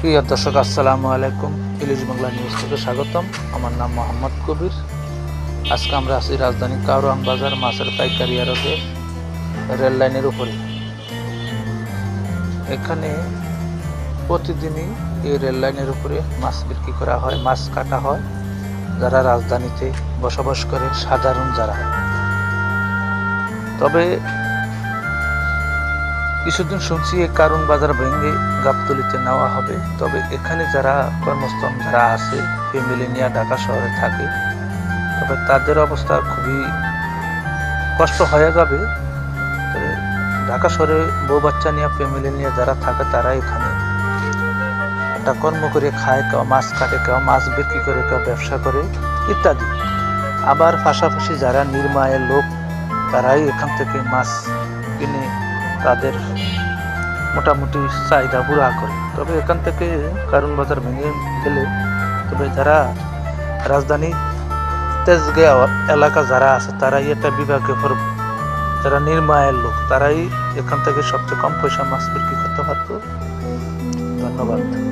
প্রিয় দর্শক, আসসালামু আলাইকুম। ইলিশ বাংলা নিউজ থেকে স্বাগতম। আমার নাম মোহাম্মদ কবির। আজকে আমরা আছি রাজধানী কাউরান বাজার, মাছের পাইকারি আড়তে, রেল লাইনের উপরে। এখানে প্রতিদিনই এই রেল লাইনের উপরে মাছ বিক্রি করা হয়, মাছ কাটা হয়। যারা রাজধানীতে বসবাস করে সাধারণ যারা। তবে কিছুদিন শুনছি এই কারণ বাজার ভেঙে গাবতলিতে নেওয়া হবে। তবে এখানে যারা কর্মস্থল, যারা আছে ফ্যামিলি নিয়ে ঢাকা শহরে থাকে, তবে তাদের অবস্থা খুবই কষ্ট হয়ে যাবে। ঢাকা শহরে বউ বাচ্চা নিয়ে ফ্যামিলি নিয়ে যারা থাকে, তারা এখানে একটা কর্ম করে খায়, কেউ মাছ কাটে, কেউ মাছ বিক্রি করে, কেউ ব্যবসা করে, ইত্যাদি। আবার পাশাপাশি যারা নির্মায়ের লোক, তারাই এখান থেকে মাছ কিনে তাদের মোটামুটি চাহিদা পুরা করে। তবে এখান থেকে কারণ বাজার ভেঙে গেলে তবে যারা রাজধানী তেজগাঁও এলাকা যারা আছে, তারাই এটা বিভাগে পড়ব যারা নির্মায়ের লোক, তারাই এখান থেকে সবচেয়ে কম পয়সা মাছ বিক্রি করতে পারত। ধন্যবাদ।